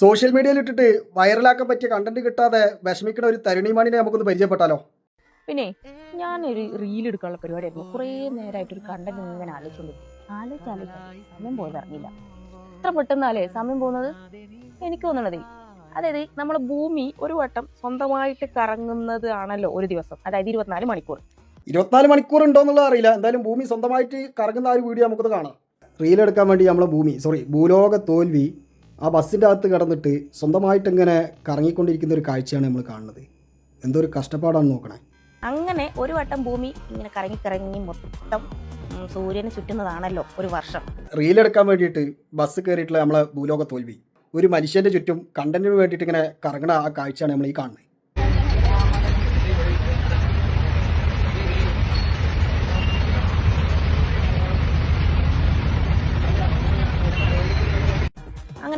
Social മീഡിയയിൽ ഇട്ടിട്ട് വൈറലാക്കാൻ പറ്റിയ കണ്ടന്റ് കിട്ടാതെ വിഷമിക്കുന്ന ഒരു തരുണിമാണിനെ നമുക്കൊന്ന് പരിചയപ്പെട്ടാലോ? പിന്നെ ഞാനൊരു റീൽ എടുക്കാനുള്ള പരിപാടിയായിരുന്നു. കുറേ നേരമായിട്ട് ഒരു കണ്ടന്റ് ഇങ്ങനെ ആലോചിച്ചുകൊണ്ട് ആലോചിച്ച് ആലോചിച്ച് സമയം പോയത് അറിഞ്ഞില്ല. ഇത്ര പെട്ടെന്നാലേ സമയം പോകുന്നത്? എനിക്ക് തോന്നണത് അതായത് നമ്മളെ ഭൂമി ഒരു വട്ടം സ്വന്തമായിട്ട് കറങ്ങുന്നത് ആണല്ലോ ഒരു ദിവസം. അതായത് ഇരുപത്തിനാല് മണിക്കൂർ. ഇരുപത്തിനാല് മണിക്കൂർ ഉണ്ടോ എന്നുള്ളത് അറിയില്ല. എന്തായാലും ഭൂമി സ്വന്തമായിട്ട് കറങ്ങുന്ന ആ ഒരു വീഡിയോ നമുക്കത് കാണാം. റീൽ എടുക്കാൻ വേണ്ടി നമ്മളെ ഭൂമി സോറി ഭൂലോക തോൽവി ആ ബസ്സിന്റെ അകത്ത് കിടന്നിട്ട് സ്വന്തമായിട്ട് ഇങ്ങനെ കറങ്ങിക്കൊണ്ടിരിക്കുന്ന ഒരു കാഴ്ചയാണ് നമ്മൾ കാണുന്നത്. എന്തോ ഒരു കഷ്ടപ്പാടാണ് നോക്കണേ. അങ്ങനെ ഒരു വട്ടം ഭൂമി ഇങ്ങനെ കറങ്ങി കറങ്ങി മൊത്തം സൂര്യനെ ചുറ്റുന്നതാണല്ലോ ഒരു വർഷം. റീൽ എടുക്കാൻ വേണ്ടിയിട്ട് ബസ് കയറിയിട്ടുള്ള നമ്മളെ ഭൂലോക തോൽവി. ഒരു മനുഷ്യന്റെ ചുറ്റും കണ്ടന്റിന് വേണ്ടിയിട്ട് ഇങ്ങനെ കറങ്ങണ ആ കാഴ്ചയാണ് നമ്മൾ ഈ കാണുന്നത്.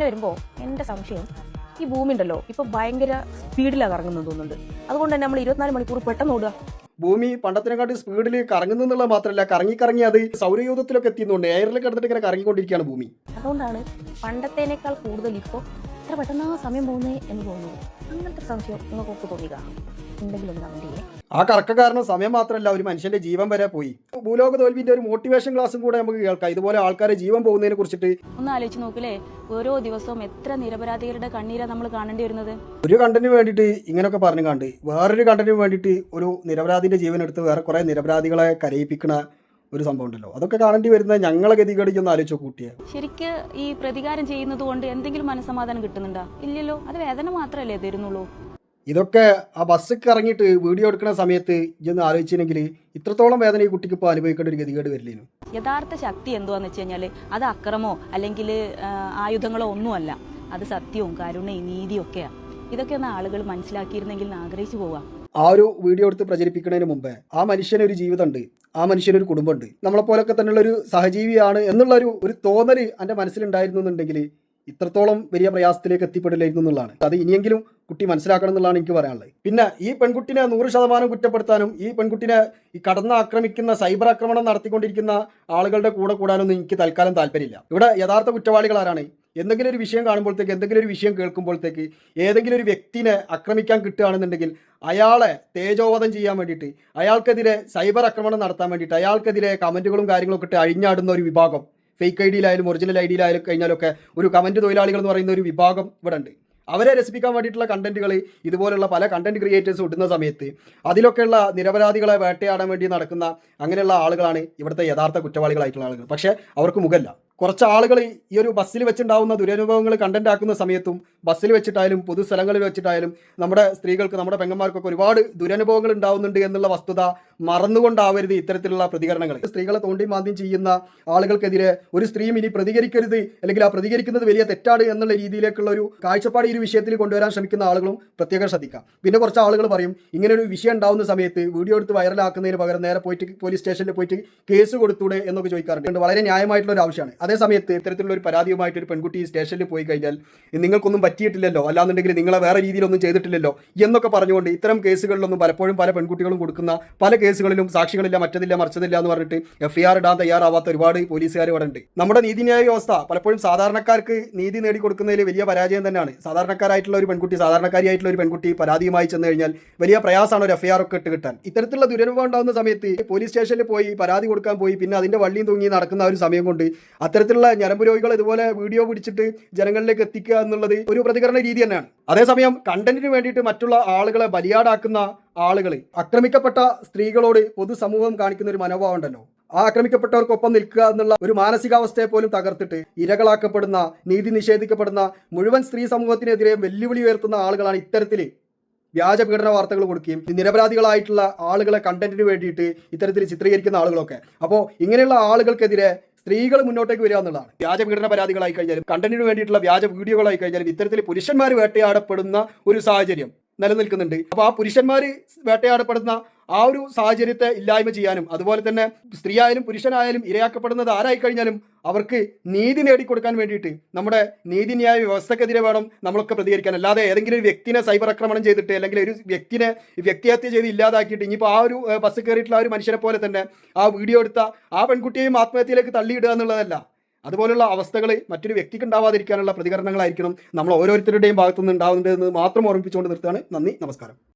അങ്ങനെ വരുമ്പോൾ എന്റെ സംശയം ഈ ഭൂമി ഉണ്ടല്ലോ ഇപ്പൊ ഭയങ്കര സ്പീഡിലാണ് കറങ്ങുന്നത് തോന്നുന്നുണ്ട്. അതുകൊണ്ട് തന്നെ നമ്മൾ ഇരുപത്തിനാല് മണിക്കൂർ പെട്ടെന്ന് ഓടുക. ഭൂമി പണ്ടത്തിനെക്കാട്ടി സ്പീഡിൽ കറങ്ങുന്നു എന്നുള്ളത് മാത്രമല്ല കറങ്ങി കറങ്ങി അത് സൗരയൂഥത്തിലൊക്കെ എത്തിയുന്നുണ്ട് എയറിൽ കിടന്നിട്ട് ഇങ്ങനെ കറങ്ങിക്കൊണ്ടിരിക്കുകയാണ് ഭൂമി. അതുകൊണ്ടാണ് പണ്ടത്തേനേക്കാൾ കൂടുതൽ ഇപ്പോൾ എത്ര പെട്ടെന്ന് സമയം പോകുന്നേ എന്ന് തോന്നുന്നു. അങ്ങനത്തെ സംശയം നിങ്ങൾക്ക് ഒന്ന് ചെയ്യേ ആ കറക്ക കാരണം സമയം മാത്രമല്ല ഒരു മനുഷ്യന്റെ ജീവൻ വരെ പോയി. ഭൂലോക തോൽവിന്റെ ഒരു മോട്ടിവേഷൻ ക്ലാസ്സും കൂടെ നമുക്ക് കേൾക്കാം. ഇതുപോലെ ആൾക്കാരെ ജീവൻ പോകുന്നതിനെ കുറിച്ചിട്ട്. ഒന്ന് ആലോചിച്ച് നോക്കില്ലേ? ഓരോ ദിവസവും എത്ര നിരപരാധികളുടെ കണ്ണീരാ നമ്മൾ കാണേണ്ടി വരുന്നത്? ഒരു കണ്ടന്റിന് വേണ്ടിട്ട് ഇങ്ങനെയൊക്കെ പറഞ്ഞു കണ്ട് വേറൊരു കണ്ടന്റിന് വേണ്ടിട്ട് ഒരു നിരപരാധിന്റെ ജീവൻ എടുത്ത് വേറെ കുറെ നിരപരാധികളെ കരയിപ്പിക്കണ ഒരു സംഭവം ഉണ്ടല്ലോ. അതൊക്കെ കാണേണ്ടി വരുന്നത് ഞങ്ങളെ ഗതികടിക്കൊന്ന് ആലോചിച്ച് കൂട്ടിയ. ശരിക്ക് ഈ പ്രതികാരം ചെയ്യുന്നത് കൊണ്ട് എന്തെങ്കിലും മനസ്സമാധാനം കിട്ടുന്നുണ്ടോ? ഇല്ലല്ലോ. അത് വേദന മാത്രമല്ലേ തരുന്നുള്ളൂ. ഇതൊക്കെ ആ ബസ്സൊക്കെ ഇറങ്ങിയിട്ട് വീഡിയോ എടുക്കുന്ന സമയത്ത് ഇതൊന്ന് ആലോചിച്ചില്ലെങ്കിൽ ഇത്രത്തോളം വേദന ഈ കുട്ടിക്ക് ഇപ്പോൾ അനുഭവിക്കേണ്ട ഒരു ഗതികേട് വരില്ലേനു. യഥാർത്ഥ ശക്തി എന്തുവാന്ന് വെച്ച് കഴിഞ്ഞാൽ അത് അക്രമോ അല്ലെങ്കിൽ ആയുധങ്ങളോ ഒന്നുമല്ല. അത് സത്യവും കരുണയും നീതിയും ഒക്കെയാണ് ഇതൊക്കെ ഒന്ന് ആളുകൾ മനസ്സിലാക്കിയിരുന്നെങ്കിൽ ആഗ്രഹിച്ചു പോവാം. ആ ഒരു വീഡിയോ എടുത്ത് പ്രചരിപ്പിക്കുന്നതിന് മുമ്പേ ആ മനുഷ്യന് ഒരു ജീവിതമുണ്ട് ആ മനുഷ്യന് ഒരു കുടുംബമുണ്ട്. നമ്മളെ പോലൊക്കെ തന്നെയുള്ള ഒരു സഹജീവിയാണ് എന്നുള്ള ഒരു ഒരു തോന്നൽ എന്റെ മനസ്സിലുണ്ടായിരുന്നു എന്നുണ്ടെങ്കിൽ ഇത്രത്തോളം വലിയ പ്രയാസത്തിലേക്ക് എത്തിപ്പെടില്ലായിരുന്നു എന്നുള്ളതാണ്. അത് ഇനിയെങ്കിലും കുട്ടി മനസ്സിലാക്കണം എന്നുള്ളതാണ് എനിക്ക് പറയാനുള്ളത്. പിന്നെ ഈ പെൺകുട്ടിനെ നൂറ് ശതമാനം കുറ്റപ്പെടുത്താനും ഈ പെൺകുട്ടിനെ ഈ കടന്ന് ആക്രമിക്കുന്ന സൈബർ ആക്രമണം നടത്തിക്കൊണ്ടിരിക്കുന്ന ആളുകളുടെ കൂടെ കൂടാനൊന്നും എനിക്ക് തൽക്കാലം താല്പര്യമില്ല. ഇവിടെ യഥാർത്ഥ കുറ്റവാളികൾ ആരാണ്? എന്തെങ്കിലും ഒരു വിഷയം കാണുമ്പോഴത്തേക്ക് എന്തെങ്കിലും ഒരു വിഷയം കേൾക്കുമ്പോഴത്തേക്ക് ഏതെങ്കിലും ഒരു വ്യക്തിനെ ആക്രമിക്കാൻ കിട്ടുകയാണെന്നുണ്ടെങ്കിൽ അയാളെ തേജോവധം ചെയ്യാൻ വേണ്ടിയിട്ട് അയാൾക്കെതിരെ സൈബർ ആക്രമണം നടത്താൻ വേണ്ടിയിട്ട് അയാൾക്കെതിരെ കമന്റുകളും കാര്യങ്ങളൊക്കെ ഇട്ട് അഴിഞ്ഞാടുന്ന ഒരു വിഭാഗം ഫേക്ക് ഐ ഡിയിലായാലും ഒറിജിനൽ ഐ ഡിയിലായാലും കഴിഞ്ഞാലൊക്കെ ഒരു കമന്റ് തൊഴിലാളികൾ എന്ന് പറയുന്ന ഒരു വിഭാഗം ഇവിടെ ഉണ്ട്. അവരെ രസിപ്പിക്കാൻ വേണ്ടിയിട്ടുള്ള കണ്ടന്റുകൾ ഇതുപോലുള്ള പല കണ്ടന്റ് ക്രിയേറ്റേഴ്സ് ഇടുന്ന സമയത്ത് അതിലൊക്കെയുള്ള നിരപരാധികളെ വേട്ടയാടാൻ വേണ്ടി നടക്കുന്ന അങ്ങനെയുള്ള ആളുകളാണ് ഇവിടുത്തെ യഥാർത്ഥ കുറ്റവാളികളായിട്ടുള്ള ആളുകൾ. പക്ഷേ അവർക്ക് മുഖല്ല. കുറച്ച് ആളുകൾ ഈ ഒരു ബസ്സിൽ വെച്ചുണ്ടാവുന്ന ദുരനുഭവങ്ങൾ കണ്ടന്റ് ആക്കുന്ന സമയത്തും ബസ്സിൽ വെച്ചിട്ടായാലും പൊതുസ്ഥലങ്ങളിൽ വെച്ചിട്ടായാലും നമ്മുടെ സ്ത്രീകൾക്ക് നമ്മുടെ പെങ്ങന്മാർക്കൊക്കെ ഒരുപാട് ദുരനുഭവങ്ങൾ ഉണ്ടാവുന്നുണ്ട് എന്നുള്ള വസ്തുത മറന്നുകൊണ്ടാവരുത് ഇത്തരത്തിലുള്ള പ്രതികരണങ്ങൾ. സ്ത്രീകളെ തോണ്ടി മാന്ദ്യം ചെയ്യുന്ന ആളുകൾക്കെതിരെ ഒരു സ്ത്രീയും ഇനി പ്രതികരിക്കരുത് അല്ലെങ്കിൽ ആ പ്രതികരിക്കുന്നത് വലിയ തെറ്റാണ് എന്നുള്ള രീതിയിലേക്കുള്ള ഒരു കാഴ്ചപ്പാട് ഈ വിഷയത്തിൽ കൊണ്ടുവരാൻ ശ്രമിക്കുന്ന ആളുകളും പ്രത്യേകം ശ്രദ്ധിക്കാം. പിന്നെ കുറച്ച് ആളുകൾ പറയും ഇങ്ങനെ ഒരു വിഷയം ഉണ്ടാവുന്ന സമയത്ത് വീഡിയോ എടുത്ത് വൈറലാക്കുന്നതിന് പകരം നേരെ പോയിട്ട് പോലീസ് സ്റ്റേഷനിൽ പോയിട്ട് കേസ് കൊടുത്തൂടെ എന്നൊക്കെ ചോദിക്കാറുണ്ട്. വളരെ ന്യായമായിട്ടുള്ള ഒരു ആവശ്യമാണ്. അതേ സമയത്ത് ഇത്തരത്തിലുള്ള ഒരു പരാതിയുമായിട്ട് ഒരു പെൺകുട്ടി സ്റ്റേഷനിൽ പോയി കഴിഞ്ഞാൽ നിങ്ങൾക്കൊന്നും പറ്റിയിട്ടില്ലല്ലോ. അല്ലാന്നുണ്ടെങ്കിൽ നിങ്ങളെ വേറെ രീതിയിലൊന്നും ചെയ്തിട്ടില്ലല്ലോ എന്നൊക്കെ പറഞ്ഞുകൊണ്ട് ഇത്തരം കേസുകളിലൊന്നും പലപ്പോഴും പല പെൺകുട്ടികളും കൊടുക്കുന്ന പല കേസുകളിലും സാക്ഷികളില്ല മറ്റതില്ല മറിച്ചതില്ല എന്ന് പറഞ്ഞിട്ട് എഫ് ഐ ആർ ഇടാൻ തയ്യാറാവാത്ത ഒരുപാട് പോലീസുകാർ ഇവിടെ ഉണ്ട്. നമ്മുടെ നീതിന്യായ വ്യവസ്ഥ പലപ്പോഴും സാധാരണക്കാർക്ക് നീതി നേടിക്കൊടുക്കുന്നതിൽ വലിയ പരാജയം തന്നെയാണ്. സാധാരണക്കാരായിട്ടുള്ള ഒരു പെൺകുട്ടി സാധാരണക്കാരിയായിട്ടുള്ള ഒരു പെൺകുട്ടി പരാതിയുമായി ചെന്ന് കഴിഞ്ഞാൽ വലിയ പ്രയാസമാണ് ഒരു എഫ് ഐ ആർ ഒക്കെ ഇട്ട് കിട്ടാൻ. ഇത്തരത്തിലുള്ള ദുരനുഭവം ഉണ്ടാകുന്ന സമയത്ത് പോലീസ് സ്റ്റേഷനിൽ പോയി പരാതി കൊടുക്കാൻ പോയി പിന്നെ അതിന്റെ വള്ളിയും തൂങ്ങി നടക്കുന്ന ഒരു സമയം കൊണ്ട് അത്തരത്തിലുള്ള ഞരമ്പ് രോഗികൾ ഇതുപോലെ വീഡിയോ പിടിച്ചിട്ട് ജനങ്ങളിലേക്ക് എത്തിക്കുക എന്നുള്ളത് ഒരു പ്രതികരണ രീതി തന്നെയാണ്. അതേസമയം കണ്ടന്റിന് വേണ്ടിയിട്ട് മറ്റുള്ള ആളുകളെ ബലിയാടാക്കുന്ന ആളുകൾ ആക്രമിക്കപ്പെട്ട സ്ത്രീകളോട് പൊതുസമൂഹം കാണിക്കുന്ന ഒരു മനോഭാവം ഉണ്ടല്ലോ. ആ ആക്രമിക്കപ്പെട്ടവർക്കൊപ്പം നിൽക്കുക എന്നുള്ള ഒരു മാനസികാവസ്ഥയെ പോലും തകർത്തിട്ട് ഇരകളാക്കപ്പെടുന്ന നീതി നിഷേധിക്കപ്പെടുന്ന മുഴുവൻ സ്ത്രീ സമൂഹത്തിനെതിരെ വെല്ലുവിളി ഉയർത്തുന്ന ആളുകളാണ് ഇത്തരത്തിൽ വ്യാജ പീഡന വാർത്തകൾ കൊടുക്കുകയും നിരപരാധികളായിട്ടുള്ള ആളുകളെ കണ്ടന്റിന് വേണ്ടിയിട്ട് ഇത്തരത്തിൽ ചിത്രീകരിക്കുന്ന ആളുകളൊക്കെ. അപ്പോൾ ഇങ്ങനെയുള്ള ആളുകൾക്കെതിരെ സ്ത്രീകൾ മുന്നോട്ടേക്ക് വരിക എന്നുള്ളതാണ്. വ്യാജ പീഡന പരാതികളായി കഴിഞ്ഞാലും കണ്ടന്റിന് വേണ്ടിയിട്ടുള്ള വ്യാജ വീഡിയോകളായി കഴിഞ്ഞാലും ഇത്തരത്തിൽ പുരുഷന്മാർ വേട്ടയാടപ്പെടുന്ന ഒരു സാഹചര്യം നിലനിൽക്കുന്നുണ്ട്. അപ്പോൾ ആ പുരുഷന്മാർ വേട്ടയാടപ്പെടുന്ന ആ ഒരു സാഹചര്യത്തെ ഇല്ലായ്മ ചെയ്യാനും അതുപോലെ തന്നെ സ്ത്രീയായാലും പുരുഷനായാലും ഇരയാക്കപ്പെടുന്നത് ആരായി കഴിഞ്ഞാലും അവർക്ക് നീതി നേടിക്കൊടുക്കാൻ വേണ്ടിയിട്ട് നമ്മുടെ നീതിന്യായ വ്യവസ്ഥക്കെതിരെ വേണം നമ്മളൊക്കെ പ്രതികരിക്കാൻ. അല്ലാതെ ഏതെങ്കിലും ഒരു വ്യക്തിനെ സൈബർ ആക്രമണം ചെയ്തിട്ട് അല്ലെങ്കിൽ ഒരു വ്യക്തിനെ വ്യക്തിഹത്യ ചെയ്ത് ഇല്ലാതാക്കിയിട്ട് ഇനിയിപ്പോൾ ആ ഒരു ബസ് കയറിയിട്ടുള്ള ആ ഒരു മനുഷ്യനെ പോലെ തന്നെ ആ വീഡിയോ എടുത്ത ആ പെൺകുട്ടിയെയും ആത്മഹത്യയിലേക്ക് തള്ളിയിടുക എന്നുള്ളതല്ല. അതുപോലുള്ള അവസ്ഥകൾ മറ്റൊരു വ്യക്തിക്ക് ഉണ്ടാവാതിരിക്കാനുള്ള പ്രതികരണങ്ങളായിരിക്കണം നമ്മൾ ഓരോരുത്തരുടെയും ഭാഗത്തുനിന്ന് ഉണ്ടാവുന്നുണ്ട് എന്ന് മാത്രം ഓർമ്മിപ്പിച്ചുകൊണ്ട് നിർത്തുകയാണ്. നന്ദി നമസ്കാരം.